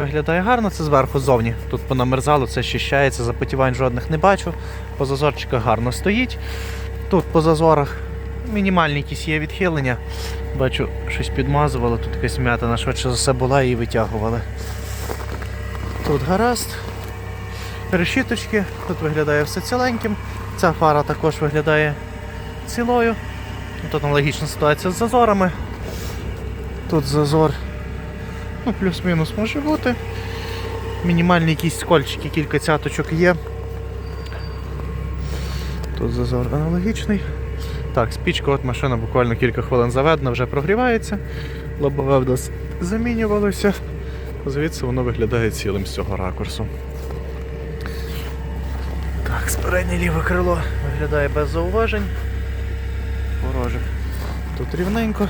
Виглядає гарно, це зверху ззовні. Тут понамерзало, це щищається, запотівань жодних не бачу. По зазорчиках гарно стоїть. Тут по зазорах мінімальні якісь є відхилення. Бачу, щось підмазували, тут якась м'ятина швидше за все була і витягували. Тут гаразд. Решіточки, тут виглядає все ціленьким. Ця фара також виглядає цілою. Тут аналогічна ситуація з зазорами. Тут зазор ну, плюс-мінус може бути. Мінімальні якісь скольчики, кілька цяточок є. Тут зазор аналогічний. Так, спічка, от машина буквально кілька хвилин заведена, вже прогрівається. Лобове в нас замінювалося. Звідси воно виглядає цілим з цього ракурсу. Так, спереднє ліве крило виглядає без зауважень. Порожик. Тут рівненько.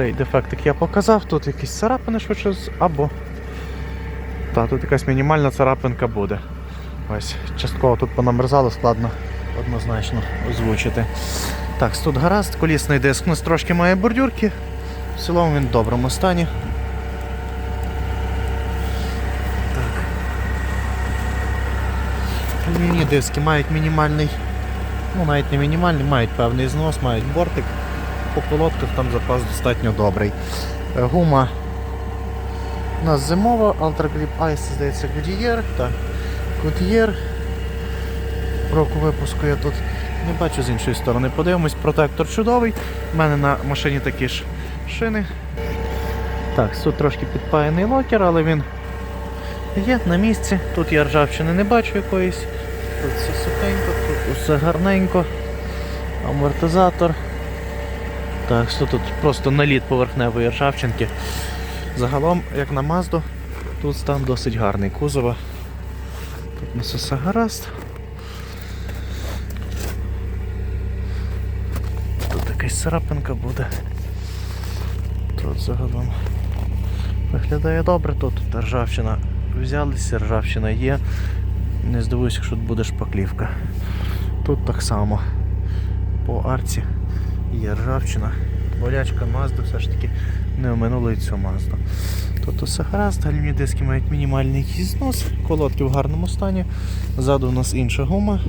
Цей дефектик я показав, тут якісь царапини з- або. Та, тут якась мінімальна царапинка буде. Ось, частково тут понамерзало, складно однозначно озвучити. Так, тут гаразд, колісний диск у нас трошки має бордюрки. В цілому він в доброму стані. Так. Лінійні диски мають мінімальний, ну навіть не мінімальний, мають певний знос, мають бортик. По колодках там запас достатньо добрий. Е, Гума у нас зимова, Ultra Grip Ice, здається, Goodyear. Так. Goodyear. Року випуску я тут не бачу з іншої сторони. Подивимось, протектор чудовий. У мене на машині такі ж шини. Так, тут трошки підпаяний локер, але він є на місці. Тут я ржавчини не бачу якоїсь. Тут все сухенько, тут усе гарненько. Амортизатор. Так, що тут просто наліт поверхневої ржавчинки. Загалом, як на Мазду, тут стан досить гарний кузова. Тут нас все гаразд. Тут якась царапинка буде. Тут загалом виглядає добре, тут ржавчина взялися, ржавчина є. Не здивуюся, якщо тут буде шпаклівка. Тут так само. По арці є ржавчина. Болячка Mazda все ж таки не оминула і цю Mazda. Тут усе гаразд, гальмівні диски мають мінімальний знос, колодки в гарному стані. Ззаду у нас інша гума.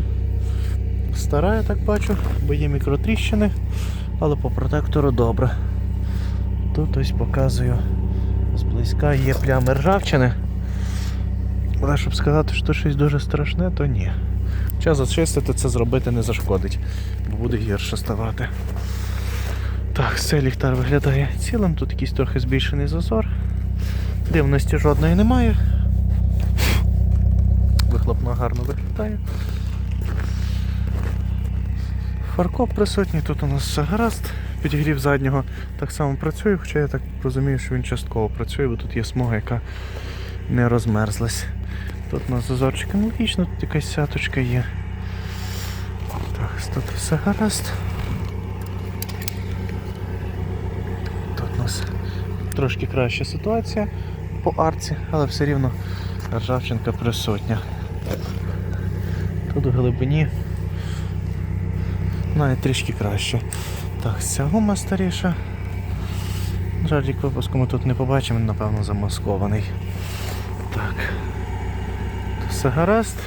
Стара, я так бачу, бо є мікротріщини, але по протектору добре. Тут ось показую зблизька є плями ржавчини. Але щоб сказати, що щось дуже страшне, то ні. Час зачистити це зробити не зашкодить, бо буде гірше ставати. Так, цей ліхтар виглядає цілим, тут якийсь трохи збільшений зазор. Дивності жодної немає. Вихлопна гарно виглядає. Фаркоп присутній, тут у нас все гаразд. Підігрів заднього так само працює, хоча я так розумію, що він частково працює, бо тут є смуга, яка не розмерзлась. Тут у нас зазорчик аналогічно, тут якась сяточка є. Так, тут все гаразд. Тут у нас трошки краща ситуація по арці, але все рівно ржавчинка присутня. Тут у глибині навіть трішки краще. Так, ця гума старіша. Жаль, випуску ми тут не побачимо, напевно, замаскований. Так. Все гаразд.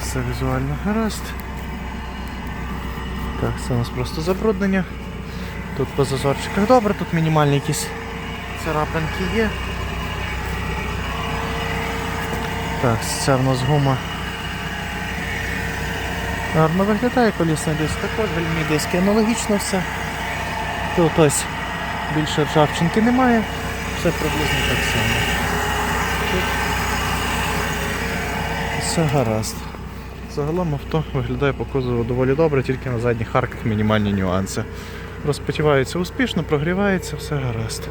Все візуально гаразд. Так, це у нас просто забруднення. Тут по зазорчиках добре, тут мінімальні якісь царапинки є. Так, це в нас гума. Гарно виглядає колісний диск, також гальмі диски аналогічно все. Тут ось більше ржавчинки немає, все приблизно так само. Тут все гаразд. Загалом авто виглядає по кузову доволі добре, тільки на задніх арках мінімальні нюанси. Розпотівається успішно, прогрівається, все гаразд.